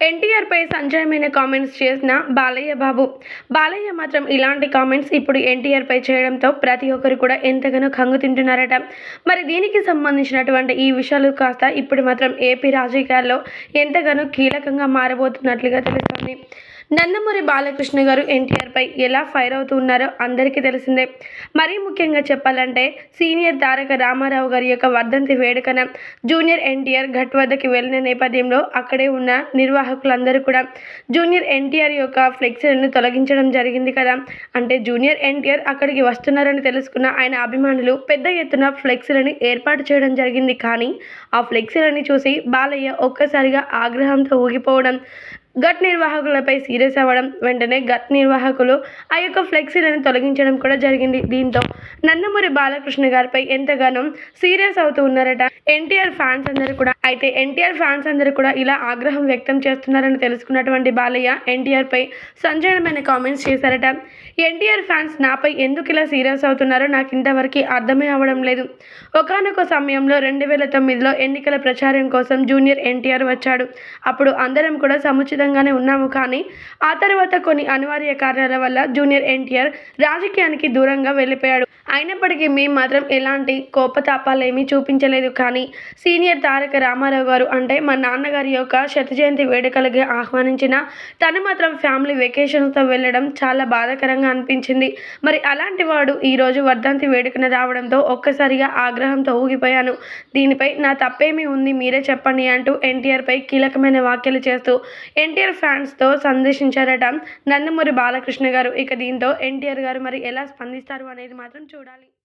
ఎన్టీఆర్పై సంచలనమైన comments చేసిన బాలయ్య బాబు. బాలయ్య మాత్రం ఇలాంటి కామెంట్స్ ఇప్పుడు ఎన్టీఆర్పై చేయడంతో ప్రతి ఒక్కరు కూడా ఎంతగానో కంగు తింటున్నారట. మరి దీనికి సంబంధించినటువంటి ఈ విషయాలు కాస్త ఇప్పుడు మాత్రం ఏపీ రాజకీయాల్లో ఎంతగానో కీలకంగా మారబోతున్నట్లుగా తెలుస్తుంది. నందమూరి బాలకృష్ణ గారు ఎన్టీఆర్పై ఎలా ఫైర్ అవుతున్నారో అందరికీ తెలిసిందే. మరీ ముఖ్యంగా చెప్పాలంటే సీనియర్ తారక రామారావు గారి యొక్క వర్ధంతి వేడుకన జూనియర్ ఎన్టీఆర్ ఘట్ వద్దకి వెళ్ళిన నేపథ్యంలో అక్కడే ఉన్న నిర్వాహకులందరూ కూడా జూనియర్ ఎన్టీఆర్ యొక్క ఫ్లెక్సీలను తొలగించడం జరిగింది కదా. అంటే జూనియర్ ఎన్టీఆర్ అక్కడికి వస్తున్నారని తెలుసుకున్న ఆయన అభిమానులు పెద్ద ఎత్తున ఫ్లెక్సీలను ఏర్పాటు చేయడం జరిగింది కానీ ఆ ఫ్లెక్సీలని చూసి బాలయ్య ఒక్కసారిగా ఆగ్రహంతో ఊగిపోవడం గట్ నిర్వాహకులపై సీరియస్ అవ్వడం వెంటనే గట్ నిర్వాహకులు ఆ యొక్క ఫ్లెక్సీలను తొలగించడం కూడా జరిగింది. దీంతో నందమూరి బాలకృష్ణ గారిపై ఎంతగానో సీరియస్ అవుతూ ఉన్నారట. ఎన్టీఆర్ ఫ్యాన్స్ అందరూ కూడా అయితే ఎన్టీఆర్ ఫ్యాన్స్ అందరూ కూడా ఇలా ఆగ్రహం వ్యక్తం చేస్తున్నారని తెలుసుకున్నటువంటి బాలయ్య ఎన్టీఆర్ పై సంచలనమైన కామెంట్స్ చేశారట. ఎన్టీఆర్ ఫ్యాన్స్ నాపై ఎందుకు ఇలా సీరియస్ అవుతున్నారో నాకు ఇంతవరకు అర్థమే అవ్వడం లేదు. ఒకానొక సమయంలో రెండు వేల తొమ్మిదిలో ఎన్నికల ప్రచారం కోసం జూనియర్ ఎన్టీఆర్ వచ్చాడు. అప్పుడు అందరం కూడా సముచిత సముచితంగానే ఉన్నాము కానీ ఆ తర్వాత కొన్ని అనివార్య కారణాల వల్ల జూనియర్ ఎన్టీఆర్ రాజకీయానికి దూరంగా వెళ్ళిపోయాడు. అయినప్పటికీ మేము మాత్రం ఎలాంటి కోపతాపాలేమీ చూపించలేదు. కానీ సీనియర్ తారక రామారావు గారు అంటే మా నాన్నగారి యొక్క శత జయంతి వేడుకలకి ఆహ్వానించిన తను మాత్రం ఫ్యామిలీ వెకేషన్స్తో వెళ్ళడం చాలా బాధాకరంగా అనిపించింది. మరి అలాంటి వాడు ఈరోజు వర్ధంతి వేడుకన రావడంతో ఒక్కసారిగా ఆగ్రహంతో ఊగిపోయాను. దీనిపై నా తప్పేమీ ఉంది మీరే చెప్పండి అంటూ ఎన్టీఆర్పై కీలకమైన వ్యాఖ్యలు చేస్తూ ఎన్టీఆర్ ఫ్యాన్స్తో సందర్శించారట నందమూరి బాలకృష్ణ గారు. ఇక దీంతో ఎన్టీఆర్ గారు మరి ఎలా స్పందిస్తారు అనేది మాత్రం చూడాలి